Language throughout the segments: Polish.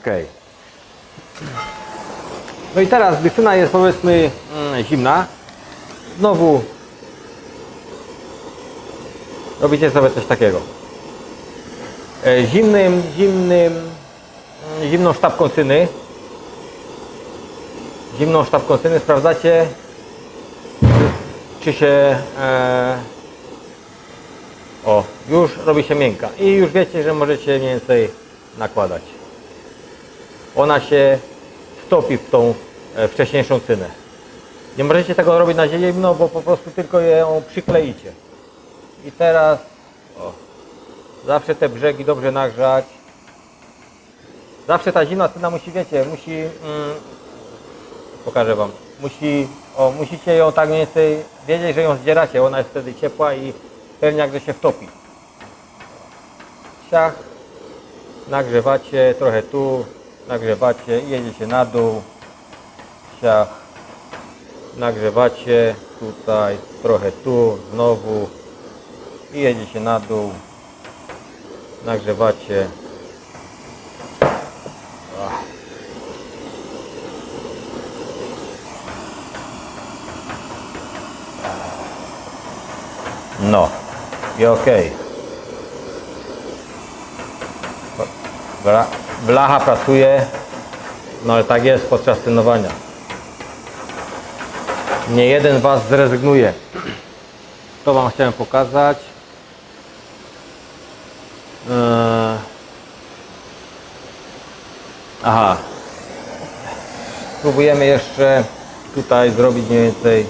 Ok. No i teraz, gdy cyna jest powiedzmy mm, zimna, znowu robicie sobie coś takiego. E, Zimnym, zimnym, mm, zimną sztabką cyny, zimną sztabką cyny sprawdzacie, czy, się e, o, już robi się miękka i już wiecie, że możecie mniej więcej nakładać. Ona się wtopi w tą e, wcześniejszą cynę. Nie możecie tego robić na zimno, bo po prostu tylko ją przykleicie. I teraz o, zawsze te brzegi dobrze nagrzać. Zawsze ta zimna cyna musi, wiecie, musi, mm, pokażę Wam, musi, o, musicie ją tak mniej więcej wiedzieć, że ją zdzieracie, ona jest wtedy ciepła i pewniak, że się wtopi. Ciach, nagrzewacie trochę tu, nagrzewacie jedziecie na dół. Ciach, nagrzewacie tutaj, trochę tu, znowu i jedziecie na dół. Nagrzewacie. No i okej. Bla, blacha pracuje, no ale tak jest podczas cynowania. Nie jeden Was zrezygnuje. To Wam chciałem pokazać. Eee. Aha. Spróbujemy jeszcze tutaj zrobić mniej więcej.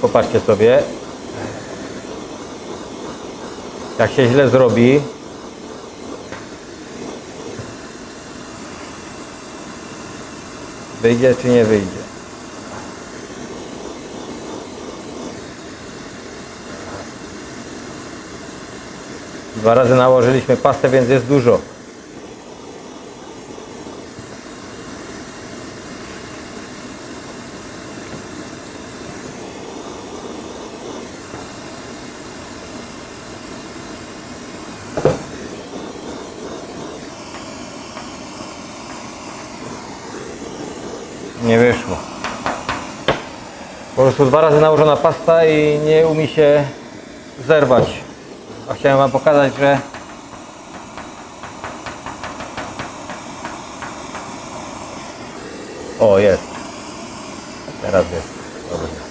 Popatrzcie sobie. Jak się źle zrobi, wyjdzie czy nie wyjdzie. Dwa razy nałożyliśmy pastę, więc jest dużo. Nie wyszło. Po prostu dwa razy nałożona pasta i nie umie się zerwać. A chciałem Wam pokazać, że O, jest. Teraz jest. Dobrze.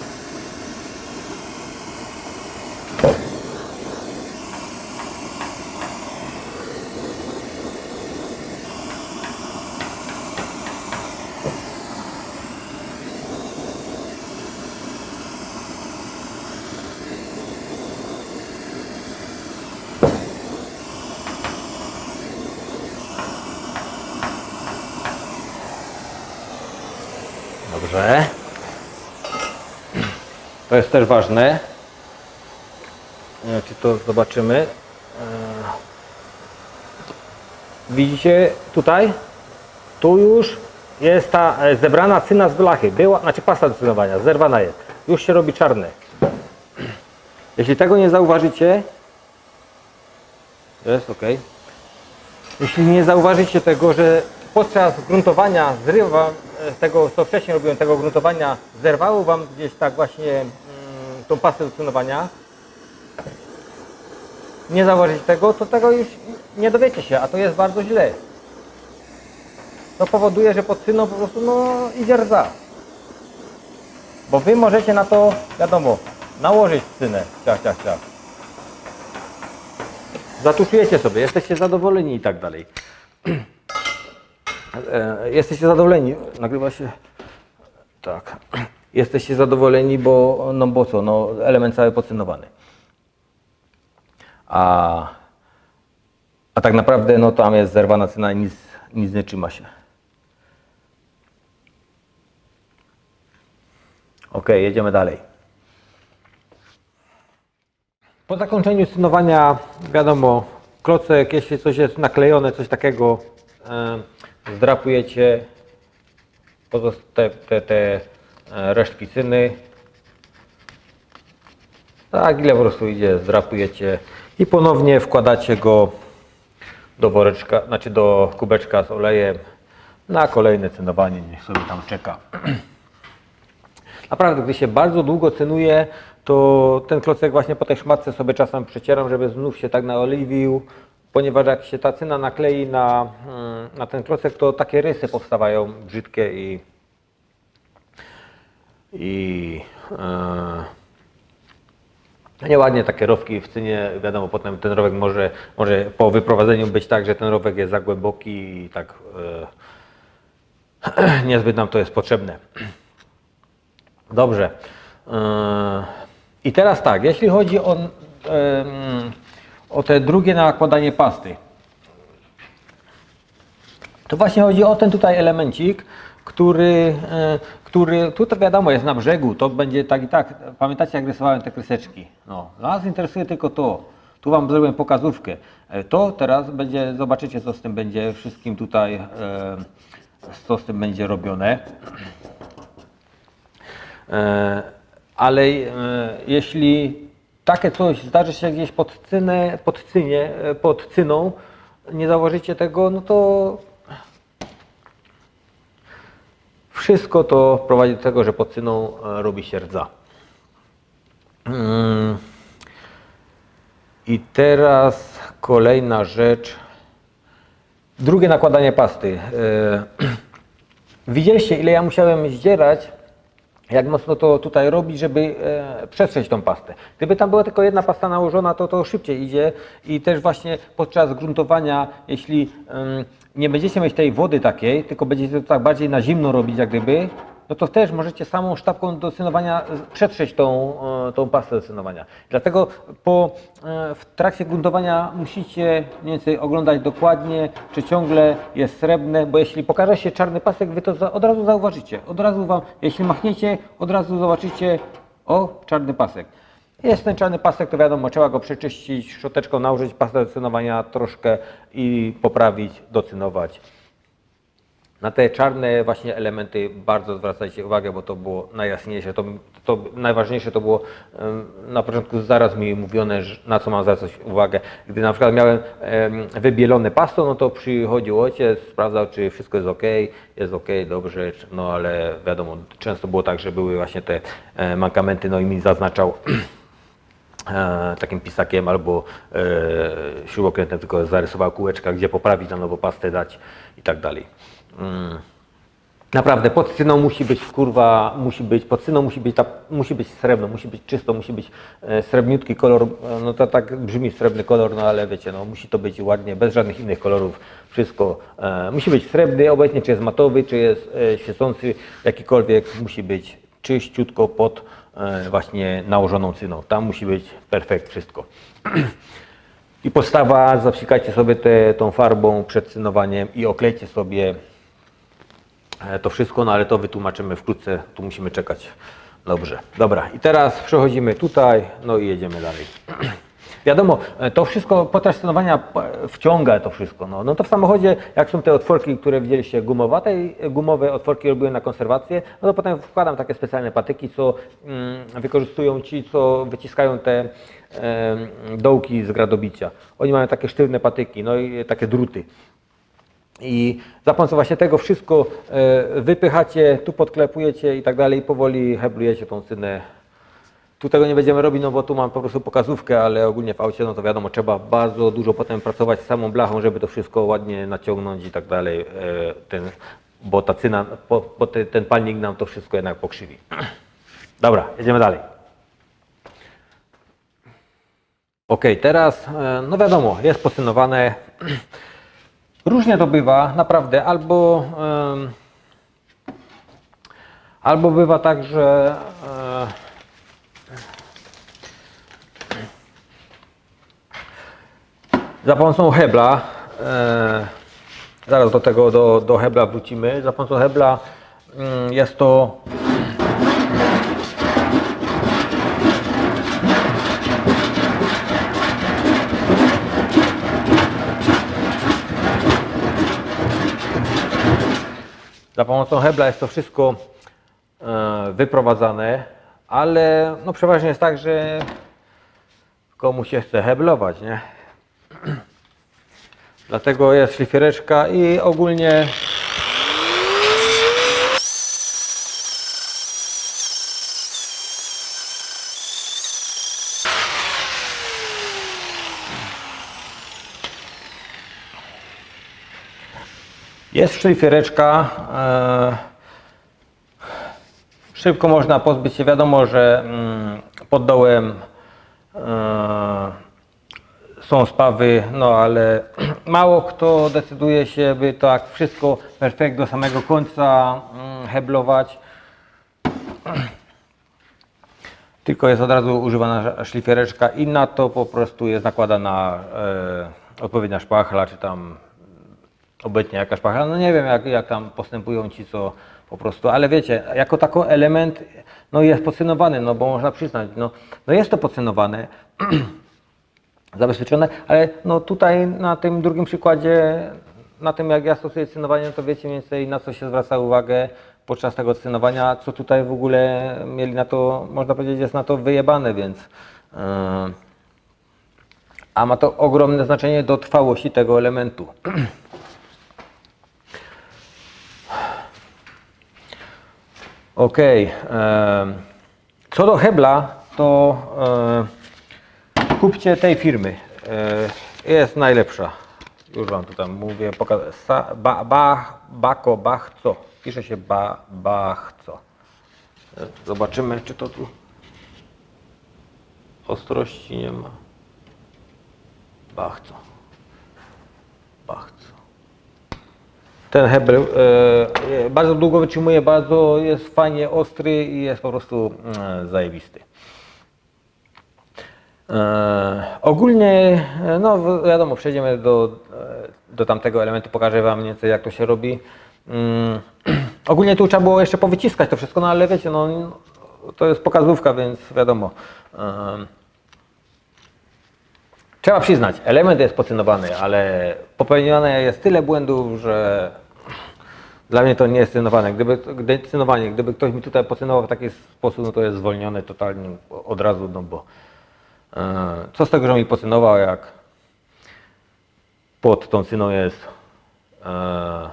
Dobrze. To jest też ważne. Nie wiem, czy to zobaczymy. Eee, Widzicie tutaj? Tu już jest ta e, zebrana cyna z blachy. Była, znaczy pasta do cynowania, zerwana jest. Już się robi czarne. Jeśli tego nie zauważycie, jest ok. Jeśli nie zauważycie tego, że podczas gruntowania zrywa e, tego, co wcześniej robiłem, tego gruntowania, zerwało Wam gdzieś tak właśnie tą pastę do cynowania, nie zauważycie tego, to tego już nie dowiecie się, a to jest bardzo źle. To powoduje, że pod cyną po prostu no, idzie rdza. Bo Wy możecie na to, wiadomo, nałożyć cynę, ciach, ciach, ciach. Zatuszujecie sobie, jesteście zadowoleni i tak dalej. E, Jesteście zadowoleni, nagrywa się, tak, jesteście zadowoleni, bo, no bo co, no element cały podcynowany. A, a tak naprawdę, no tam jest zerwana cena i nic, nic nie trzyma się. Ok, jedziemy dalej. Po zakończeniu cynowania, wiadomo, klocek, jeśli coś jest naklejone, coś takiego, e, zdrapujecie te, te, te e, resztki cyny. Tak, ile po prostu idzie, zdrapujecie i ponownie wkładacie go do woreczka, znaczy do kubeczka z olejem na kolejne cynowanie, niech sobie tam czeka. Naprawdę, gdy się bardzo długo cynuje, to ten klocek właśnie po tej szmatce sobie czasem przecieram, żeby znów się tak naoliwił, ponieważ jak się ta cyna naklei na, mm, na ten klocek, to takie rysy powstawają brzydkie i i e, nieładnie takie rowki w cynie, wiadomo, potem ten rowek może, może po wyprowadzeniu być tak, że ten rowek jest za głęboki i tak e, niezbyt nam to jest potrzebne. Dobrze. E, I teraz tak, jeśli chodzi o, e, o te drugie nakładanie pasty, to właśnie chodzi o ten tutaj elemencik, który, e, który tu to wiadomo jest na brzegu, to będzie tak i tak. Pamiętacie jak rysowałem te kreseczki? No, nas interesuje tylko to. Tu Wam zrobiłem pokazówkę. E, To teraz będzie, zobaczycie co z tym będzie wszystkim tutaj, e, co z tym będzie robione. Ale jeśli takie coś zdarzy się gdzieś pod cynę, pod cynie, pod cyną, nie zauważycie tego, no to wszystko to prowadzi do tego, że pod cyną e, robi się rdza. Mm. I teraz kolejna rzecz. Drugie nakładanie pasty. E, Widzieliście, ile ja musiałem zdzierać, jak mocno to tutaj robić, żeby e, tą pastę. Gdyby tam była tylko jedna pasta nałożona, to to szybciej idzie i też właśnie podczas gruntowania, jeśli em, nie będziecie mieć tej wody takiej, tylko będziecie to tak bardziej na zimno robić jak gdyby, no to też możecie samą sztabką do cynowania z- przetrzeć tą, e, tą pastę do cynowania. Dlatego po, e, w trakcie gruntowania musicie mniej więcej oglądać dokładnie, czy ciągle jest srebrne, bo jeśli pokaże się czarny pasek, wy to od razu zauważycie. Od razu wam, jeśli machniecie, od razu zobaczycie, o, czarny pasek. Jest ten czarny pasek, to wiadomo, trzeba go przeczyścić, szczoteczką nałożyć pastę do cynowania troszkę i poprawić, docynować. Na te czarne właśnie elementy bardzo zwracajcie uwagę, bo to było najjasniejsze, to, to najważniejsze to było na początku zaraz mi mówione, na co mam zwracać uwagę. Gdy na przykład miałem em, wybielone pasto, no to przychodził ojciec, sprawdzał czy wszystko jest ok, jest ok, dobrze, no ale wiadomo, często było tak, że były właśnie te e, mankamenty, no i mi zaznaczał e, takim pisakiem albo e, śrubokrętem tylko zarysował kółeczka, gdzie poprawić, na nowo pastę dać i tak dalej. Mm. Naprawdę, pod cyną musi być kurwa, musi być, pod cyną musi być, ta, musi być srebrno, musi być czysto, musi być e, srebrniutki kolor, e, no to tak brzmi srebrny kolor, no ale wiecie, no musi to być ładnie, bez żadnych innych kolorów, wszystko. E, musi być srebrny, obecnie czy jest matowy, czy jest e, świecący, jakikolwiek, musi być czyściutko pod e, właśnie nałożoną cyną. Tam musi być perfekt wszystko. I podstawa, zapsikajcie sobie te, tą farbą przed cynowaniem i oklejcie sobie to wszystko, no ale to wytłumaczymy wkrótce, tu musimy czekać. Dobrze, dobra. I teraz przechodzimy tutaj, no i jedziemy dalej. Wiadomo, e, to wszystko podczas scenowania p- wciąga to wszystko. No, no to w samochodzie, jak są te otworki, które widzieliście gumowate, gumowe otworki robiłem na konserwację, no to potem wkładam takie specjalne patyki, co mm, wykorzystują ci, co wyciskają te em, dołki z gradobicia. Oni mają takie sztywne patyki, no i takie druty. I za pomocą właśnie tego wszystko e, wypychacie, tu podklepujecie i tak dalej, powoli heblujecie tą cynę. Tu tego nie będziemy robić, no bo tu mam po prostu pokazówkę, ale ogólnie w aucie, no to wiadomo, trzeba bardzo dużo potem pracować z samą blachą, żeby to wszystko ładnie naciągnąć i tak dalej, e, ten, bo ta cyna, bo, bo te, ten palnik nam to wszystko jednak pokrzywi. Dobra, jedziemy dalej. Ok, teraz, e, no wiadomo, jest pocynowane. Różnie to bywa, naprawdę. Albo, albo bywa tak, że e, za pomocą hebla, e, zaraz do tego, do, do hebla wrócimy, za pomocą hebla mm, jest to pomocą hebla jest to wszystko e, wyprowadzane, ale no przeważnie jest tak, że komu się chce heblować, nie? Dlatego jest szlifiereczka i ogólnie jest szlifiereczka. E, szybko można pozbyć się. Wiadomo, że mm, pod dołem e, są spawy, no ale mało kto decyduje się, by tak wszystko perfekt do samego końca mm, heblować. Tylko jest od razu używana szlifiereczka i na to po prostu jest nakładana e, odpowiednia szpachla, czy tam obecnie jaka szpachla. No nie wiem jak, jak tam postępują ci, co po prostu, ale wiecie, jako taki element no jest podcynowany, no bo można przyznać, no, no jest to podcynowane. zabezpieczone, ale no tutaj na tym drugim przykładzie, na tym jak ja stosuję cynowanie, to wiecie mniej więcej na co się zwraca uwagę podczas tego cynowania, co tutaj w ogóle mieli na to, można powiedzieć, jest na to wyjebane, więc yy, a ma to ogromne znaczenie do trwałości tego elementu. Ok. em, Co do hebla, to kupcie tej firmy. E, Jest najlepsza. Już Wam tutaj mówię. Poka- Sa, ba, ba, bako, bachco. Pisze się ba, bachco. E, Zobaczymy, czy to tu ostrości nie ma. Bachco. Bachco. Ten hebel e, e, bardzo długo wytrzymuje, bardzo jest fajnie ostry i jest po prostu e, zajebisty. E, ogólnie, no wiadomo, przejdziemy do, do tamtego elementu, pokażę Wam więcej jak to się robi. Mm, ogólnie tu trzeba było jeszcze powyciskać to wszystko, no ale wiecie, no to jest pokazówka, więc wiadomo. Trzeba przyznać, element jest pocynowany, ale popełnione jest tyle błędów, że dla mnie to nie jest cynowane. Gdyby, gdy, cynowanie, gdyby ktoś mi tutaj pocynował w taki sposób, no to jest zwolniony totalnie od razu, no bo e, co z tego, że mi pocynował, jak pod tą cyną jest e,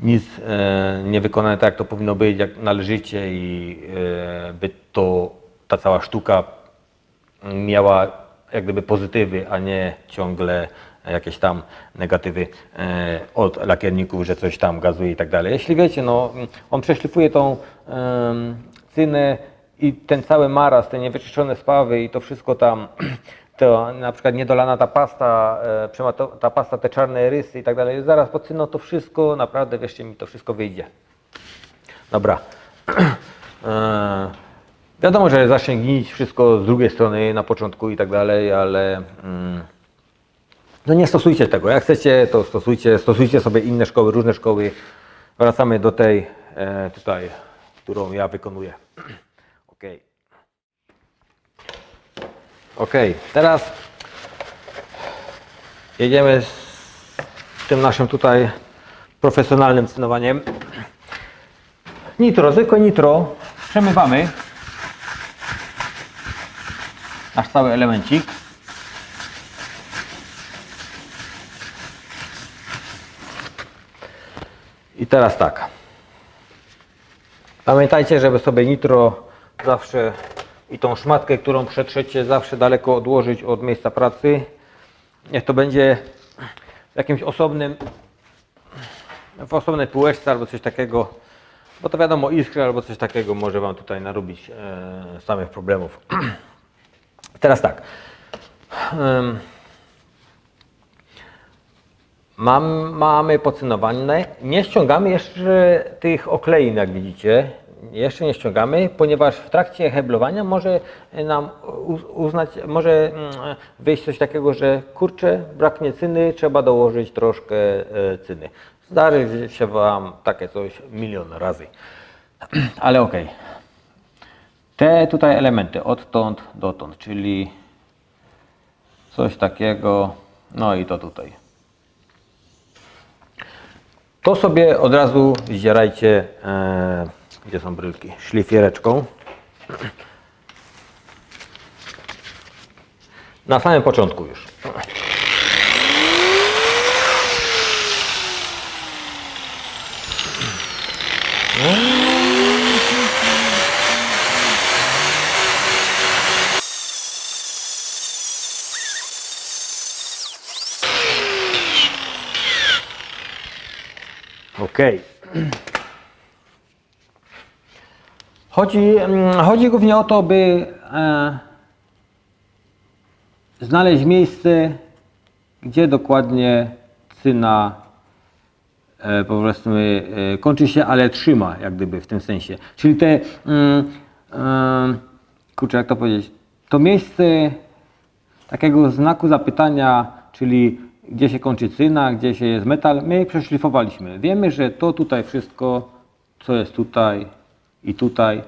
nic e, nie wykonane tak, jak to powinno być, jak należycie i by to ta cała sztuka miała jak gdyby pozytywy, a nie ciągle jakieś tam negatywy e, od lakierników, że coś tam gazuje i tak dalej. Jeśli wiecie, no, on przeszlifuje tą cynę i ten cały maraz, te niewyczyszczone spawy i to wszystko tam, to na przykład niedolana ta pasta, e, ta pasta, te czarne rysy i tak dalej, zaraz pod cyną to wszystko, naprawdę wierzcie mi, to wszystko wyjdzie. Dobra. Wiadomo, że zacznie wszystko z drugiej strony na początku i tak dalej, ale mm, no nie stosujcie tego. Jak chcecie, to stosujcie. Stosujcie sobie inne szkoły, różne szkoły. Wracamy do tej e, tutaj, którą ja wykonuję. Ok. Ok, teraz jedziemy z tym naszym tutaj profesjonalnym cynowaniem. Nitro, zwykłe nitro. Przemywamy nasz cały elemencik. I teraz tak. Pamiętajcie, żeby sobie nitro zawsze i tą szmatkę, którą przetrzecie, zawsze daleko odłożyć od miejsca pracy. Niech to będzie w jakimś osobnym, w osobnej półeczce albo coś takiego. Bo to wiadomo, iskry albo coś takiego może Wam tutaj narobić e, samych problemów. Teraz tak. Mam, mamy pocynowane. Nie ściągamy jeszcze tych oklein, jak widzicie. Jeszcze nie ściągamy, ponieważ w trakcie heblowania może nam uznać, może mm, wyjść coś takiego, że kurczę, braknie cyny, trzeba dołożyć troszkę e, cyny. Zdarzy się Wam takie coś milion razy. Ale okej. Te tutaj elementy odtąd dotąd, czyli coś takiego, no i to tutaj. To sobie od razu zdzierajcie, e, gdzie są brylki, szlifiereczką. Na samym początku już. Okej. Chodzi, mm, chodzi głównie o to, by e, znaleźć miejsce, gdzie dokładnie cyna e, powiedzmy e, kończy się, ale trzyma jak gdyby w tym sensie. Czyli te, mm, e, kurczę jak to powiedzieć, to miejsce takiego znaku zapytania, czyli gdzie się kończy cyna, gdzie się jest metal, my przeszlifowaliśmy. Wiemy, że to tutaj wszystko, co jest tutaj i tutaj,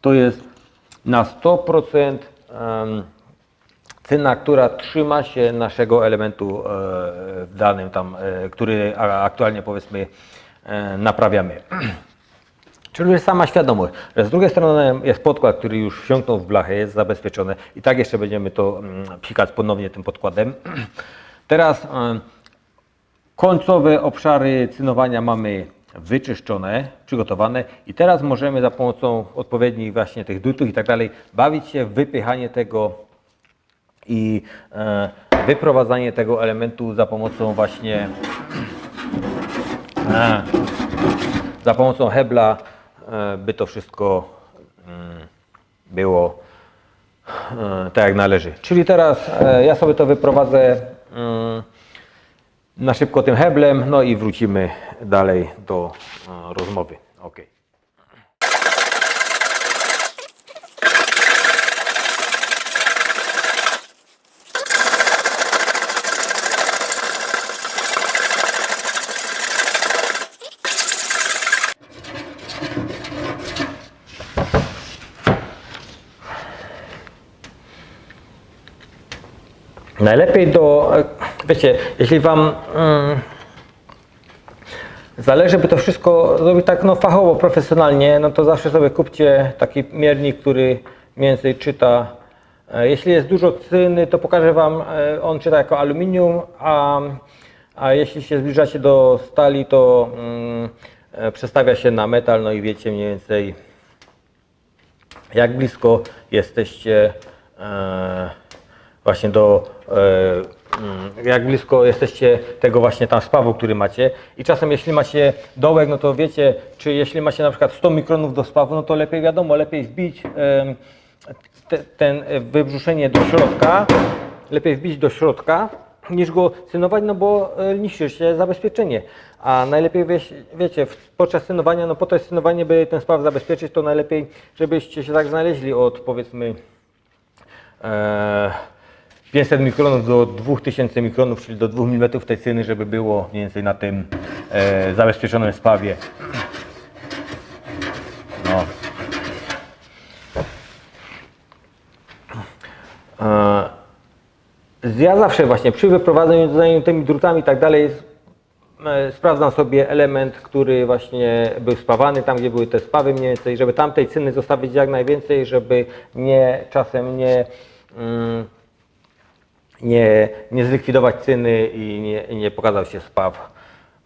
to jest na 100% em, cyna, która trzyma się naszego elementu e, w danym tam, e, który aktualnie powiedzmy e, naprawiamy. Czyli sama świadomość, że z drugiej strony jest podkład, który już wsiąknął w blachę, jest zabezpieczony i tak jeszcze będziemy to mm, psikać ponownie tym podkładem. Teraz em, końcowe obszary cynowania mamy wyczyszczone, przygotowane i teraz możemy za pomocą odpowiednich właśnie tych drutów i tak dalej bawić się w wypychanie tego i e, wyprowadzanie tego elementu za pomocą właśnie e, za pomocą hebla, e, by to wszystko mm, było e, tak jak należy. Czyli teraz e, ja sobie to wyprowadzę na szybko tym heblem, no i wrócimy dalej do e, rozmowy. Okay. Najlepiej do, e, wiecie, jeśli Wam mm, zależy, by to wszystko zrobić tak no, fachowo, profesjonalnie, no to zawsze sobie kupcie taki miernik, który mniej więcej czyta. E, Jeśli jest dużo cyny, to pokażę Wam, e, on czyta jako aluminium, a, a jeśli się zbliżacie do stali, to mm, przestawia się na metal, no i wiecie mniej więcej jak blisko jesteście e, właśnie do, e, mm, jak blisko jesteście tego właśnie tam spawu, który macie. I czasem jeśli macie dołek, no to wiecie, czy jeśli macie na przykład 100 mikronów do spawu, no to lepiej wiadomo, lepiej wbić te, ten e, wybrzuszenie do środka, lepiej wbić do środka, niż go cynować, no bo e, niszczy się zabezpieczenie. A najlepiej wiesz, wiecie, podczas cynowania, no po to jest cynowanie, by ten spaw zabezpieczyć, to najlepiej, żebyście się tak znaleźli od powiedzmy 500 mikronów do 2000 mikronów, czyli do 2 mm tej cyny, żeby było mniej więcej na tym e, zabezpieczonym spawie. No. E, ja zawsze właśnie przy wyprowadzaniu tymi drutami i tak dalej e, sprawdzam sobie element, który właśnie był spawany, tam gdzie były te spawy mniej więcej, żeby tamtej cyny zostawić jak najwięcej, żeby nie czasem nie, mm, nie, nie zlikwidować cyny i nie, i nie pokazał się spaw,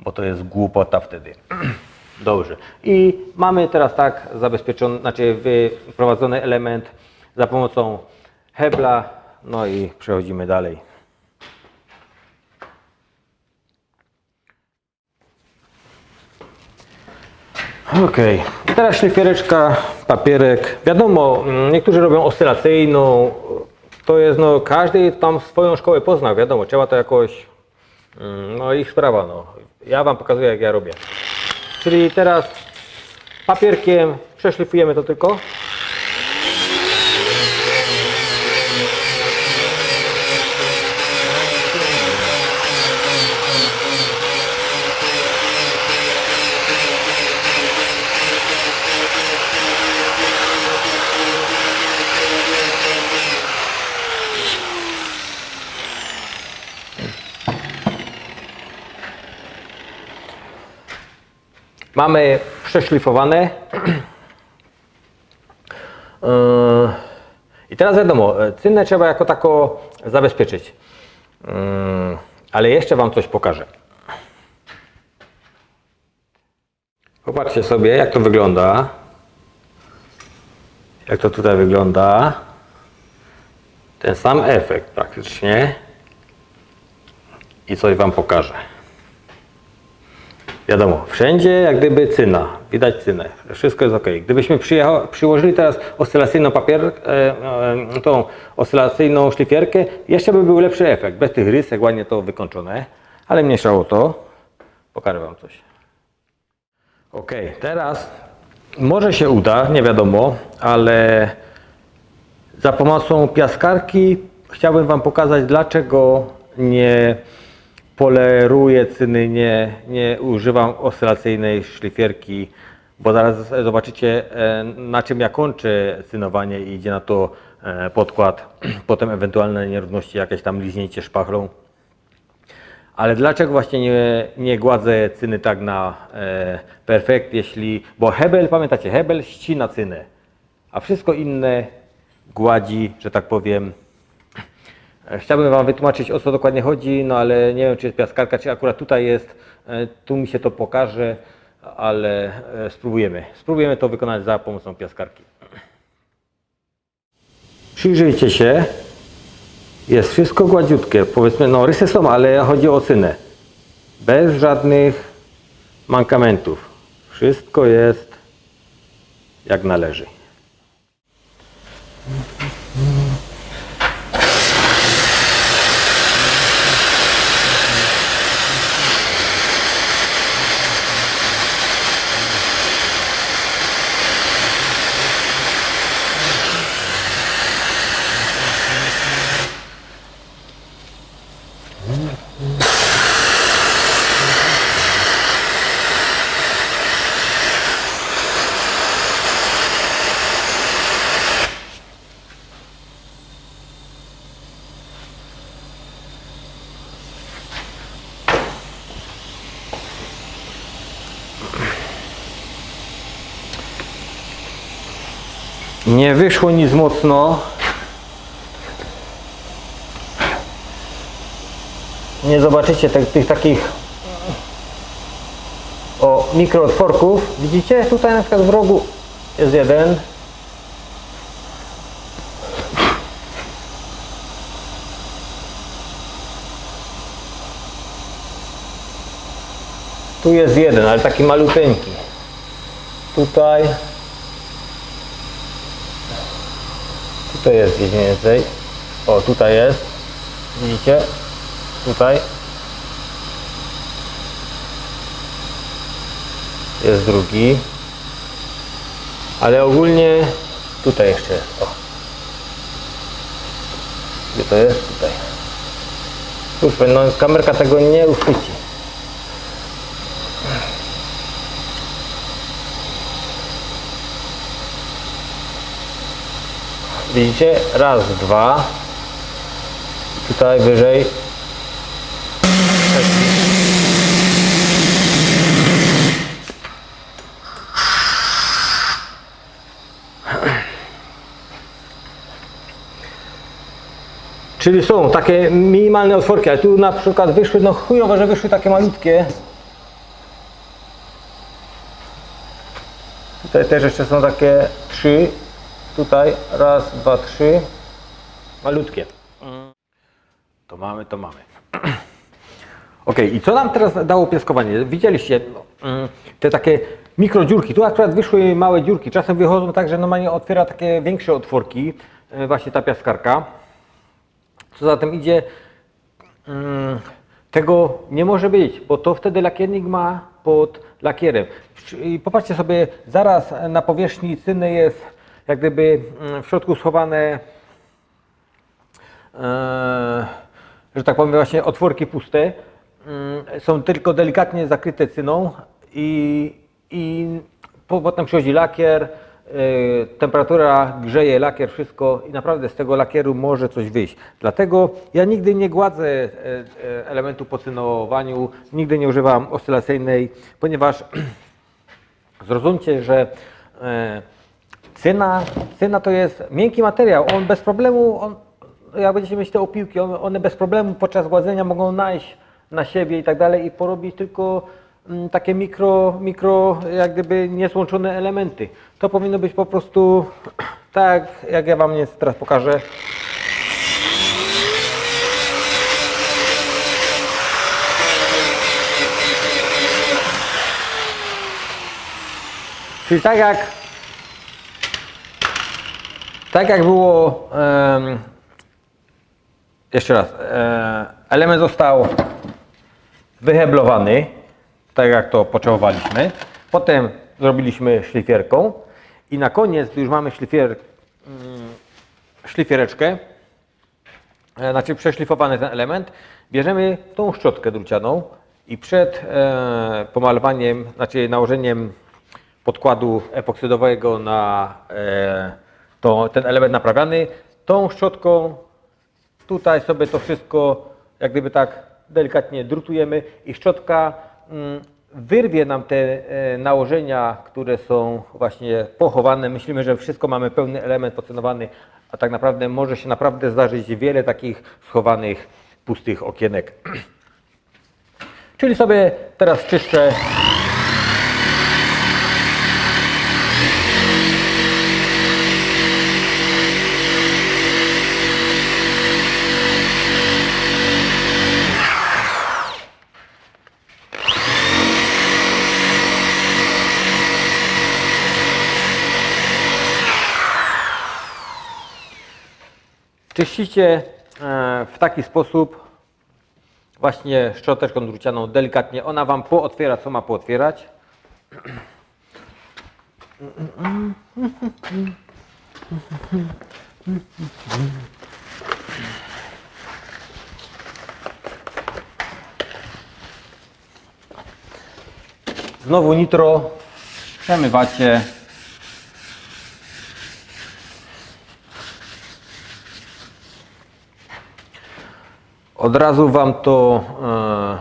bo to jest głupota wtedy. Dobrze. I mamy teraz tak zabezpieczony, znaczy wyprowadzony element za pomocą hebla, no i przechodzimy dalej. Okej, teraz szlifiereczka, papierek. Wiadomo, mm, niektórzy robią oscylacyjną. To jest, no, każdy tam swoją szkołę poznał, wiadomo, trzeba to jakoś, mm, no ich sprawa, no. Ja Wam pokazuję, jak ja robię. Czyli teraz papierkiem przeszlifujemy to tylko. Mamy przeszlifowane. Yy, I teraz wiadomo, cynę trzeba jako tako zabezpieczyć. Yy, Ale jeszcze Wam coś pokażę. Popatrzcie sobie, jak to wygląda. Jak to tutaj wygląda. Ten sam efekt praktycznie. I coś Wam pokażę. Wiadomo, wszędzie jak gdyby cyna, widać cynę, wszystko jest ok. Gdybyśmy przyłożyli teraz oscylacyjną papier, e, e, tą oscylacyjną szlifierkę, jeszcze by był lepszy efekt, bez tych rysek, ładnie to wykończone, ale mniejsza o to, pokażę Wam coś. Ok, teraz może się uda, nie wiadomo, ale za pomocą piaskarki chciałbym Wam pokazać, dlaczego nie poleruję cyny, nie, nie używam oscylacyjnej szlifierki, bo zaraz zobaczycie, e, na czym ja kończę cynowanie i idzie na to e, podkład, potem ewentualne nierówności, jakieś tam liźnięcie szpachlą. Ale dlaczego właśnie nie, nie gładzę cyny tak na e, perfekt, jeśli, bo Hebel, pamiętacie, Hebel ścina cynę, a wszystko inne gładzi, że tak powiem. E, Chciałbym Wam wytłumaczyć o co dokładnie chodzi, no ale nie wiem czy jest piaskarka, czy akurat tutaj jest, E, tu mi się to pokaże, ale e, spróbujemy. Spróbujemy to wykonać za pomocą piaskarki. Przyjrzyjcie się, jest wszystko gładziutkie. Powiedzmy, no rysy są, ale chodzi o cynę. Bez żadnych mankamentów. Wszystko jest jak należy. Nie wyszło nic mocno. Nie zobaczycie te, tych takich o mikrootworków. Widzicie? Tutaj na przykład w rogu jest jeden. Tu jest jeden, ale taki maluteńki. Tutaj Tutaj jest gdzieś więcej. O, tutaj jest. Widzicie? Tutaj. Jest drugi. Ale ogólnie tutaj jeszcze jest. O. Gdzie to jest? Tutaj. Kurczę, no kamerka tego nie uchwyci. Widzicie? Raz, dwa. Tutaj wyżej. Czyli są takie minimalne otworki, ale tu na przykład wyszły, no chujowo, że wyszły takie malutkie. Tutaj też jeszcze są takie trzy. Tutaj raz, dwa, trzy. Malutkie. To mamy, to mamy. Ok, i co nam teraz dało piaskowanie? Widzieliście mm, te takie mikrodziurki. Tu akurat wyszły małe dziurki. Czasem wychodzą tak, że normalnie otwiera takie większe otworki. e, Właśnie ta piaskarka. Co za tym idzie, mm, tego nie może być, bo to wtedy lakiernik ma pod lakierem. I popatrzcie sobie, zaraz na powierzchni cyny jest jak gdyby mm, w środku schowane, e, że tak powiem, właśnie otworki puste. Mm, Są tylko delikatnie zakryte cyną i, i po- potem przychodzi lakier, temperatura grzeje lakier, wszystko i naprawdę z tego lakieru może coś wyjść. Dlatego ja nigdy nie gładzę e, e, elementu po cynowaniu, nigdy nie używam oscylacyjnej, ponieważ zrozumcie, że cyna, cyna to jest miękki materiał, on bez problemu, on, jak będziecie mieć te opiłki, one, bez problemu podczas gładzenia mogą najść na siebie i tak dalej i porobić tylko takie mikro, mikro jak gdyby niezłączone elementy. To powinno być po prostu tak, jak ja Wam teraz pokażę. Czyli tak jak tak jak było em, jeszcze raz e, element został wyheblowany tak jak to potrzebowaliśmy. Potem zrobiliśmy szlifierką i na koniec gdy już mamy szlifier, mm, szlifiereczkę e, znaczy przeszlifowany ten element, bierzemy tą szczotkę drucianą i przed e, pomalowaniem, znaczy nałożeniem podkładu epoksydowego na e, to, ten element naprawiany, tą szczotką tutaj sobie to wszystko jak gdyby tak delikatnie drutujemy i szczotka wyrwie nam te e, nałożenia, które są właśnie pochowane. Myślimy, że wszystko mamy pełny element pocenowany, a tak naprawdę może się naprawdę zdarzyć wiele takich schowanych, pustych okienek. Czyli sobie teraz czyszczę Czyścicie e, w taki sposób właśnie szczoteczką drucianą delikatnie. Ona Wam pootwiera, co ma pootwierać. Znowu nitro przemywacie Od razu Wam to,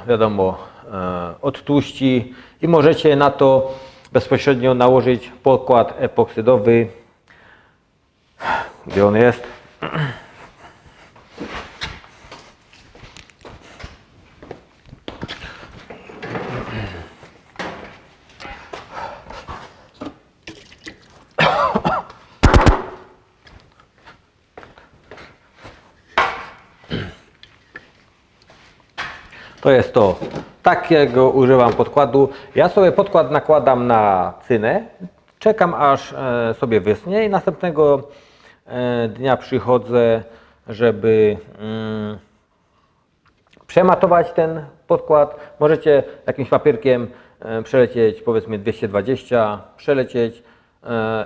e, wiadomo, e, odtłuści i możecie na to bezpośrednio nałożyć podkład epoksydowy. Gdzie on jest? To jest to. Takiego używam podkładu. Ja sobie podkład nakładam na cynę, czekam aż e, sobie wysnie i następnego e, dnia przychodzę, żeby mm, przematować ten podkład. Możecie jakimś papierkiem e, przelecieć powiedzmy 220, przelecieć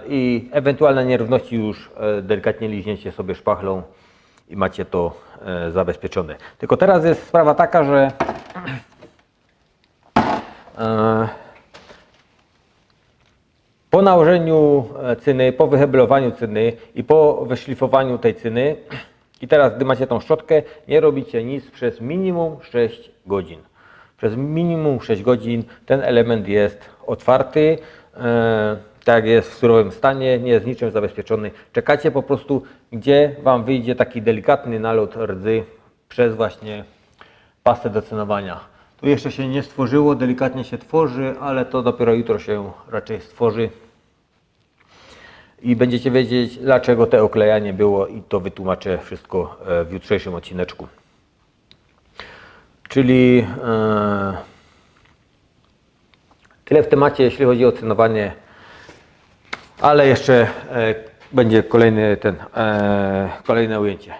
i ewentualne nierówności już delikatnie liźniecie sobie szpachlą i macie to zabezpieczone. Tylko teraz jest sprawa taka, że po nałożeniu e, cyny, po wyheblowaniu cyny i po wyszlifowaniu tej cyny i teraz gdy macie tą szczotkę, nie robicie nic przez minimum 6 godzin. Przez minimum 6 godzin ten element jest otwarty, e, tak jest w surowym stanie, nie jest niczym zabezpieczony. Czekacie po prostu, gdzie Wam wyjdzie taki delikatny nalot rdzy przez właśnie pastę do cenowania. Tu jeszcze się nie stworzyło, delikatnie się tworzy, ale to dopiero jutro się raczej stworzy. I będziecie wiedzieć, dlaczego te oklejanie było i to wytłumaczę wszystko e, w jutrzejszym odcineczku. Czyli e, tyle w temacie, jeśli chodzi o cenowanie, ale jeszcze e, będzie kolejny ten, kolejne ujęcie.